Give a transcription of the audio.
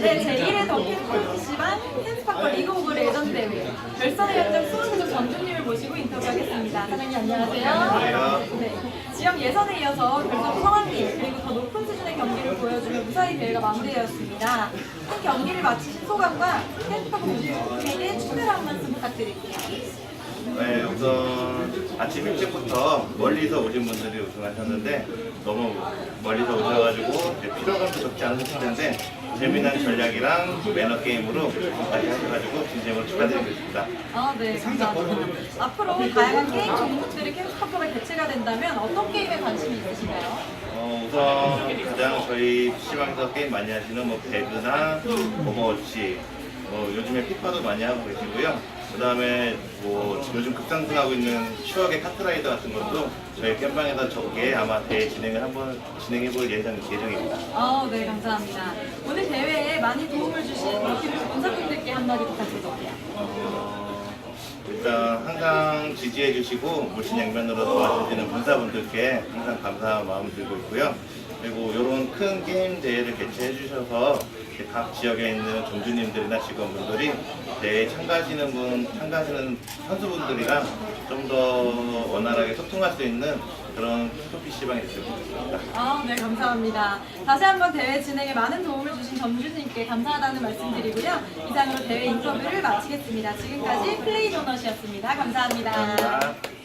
네, 제1회 더킹 PC방 캔스파커 리그 오브 레전드 대회 별선의 현장 수원대적 전주님을 모시고 인터뷰하겠습니다. 사장님 안녕하세요. 네, 지역 예선에 이어서 별선 성환님 그리고 더 높은 수준의 경기를 보여주며 무사히 대회가 마무리되었습니다. 한 경기를 마치신 소감과 캔스파커 모집팀에게 축하를 한 말씀 부탁드릴게요. 네, 우선 아침 일찍부터 멀리서 오신 분들이 우승하셨는데 너무 멀리서 오셔가지고 이제 피로감도 적지 않으실 텐데 재미난 전략이랑 매너 게임으로 우승까지 하셔가지고 진심으로 축하드리겠습니다. 아, 네, 감사합니다. 앞으로 다양한 게임 종목들이 캔스파커가 개최가 된다면 어떤 게임에 관심이 있으신가요? 어, 우선 가장 저희 PC방에서 게임 많이 하시는 뭐 배그나 오버워치, 뭐 요즘에 피파도 많이 하고 계시고요. 그 다음에 뭐 요즘 급상승하고 있는 추억의 카트라이더 같은 것도 저희 캠방에서 적게 아마 대회 진행을 한번 진행해볼 예정, 예정입니다. 아, 네, 감사합니다. 오늘 대회에 많이 도움을 주신 이렇게 본사분들께 한마디 부탁드릴게요. 어, 일단 항상 지지해 주시고 물신 양면으로 도와주시는 분사분들께 항상 감사한 마음 들고 있고요. 그리고 이런 큰 게임 대회를 개최해 주셔서 이렇게 각 지역에 있는 종주님들이나 직원분들이 대회에 참가하시는 분, 참가하시는 선수분들이랑 좀 더 원활하게 소통할 수 있는 그런 시방이 됐으면 좋겠습니다. 아, 네, 감사합니다. 다시 한번 대회 진행에 많은 도움을 주신 점주님께 감사하다는 말씀드리고요. 이상으로 대회 인터뷰를 마치겠습니다. 지금까지 플레이 도넛이었습니다 감사합니다. 감사합니다.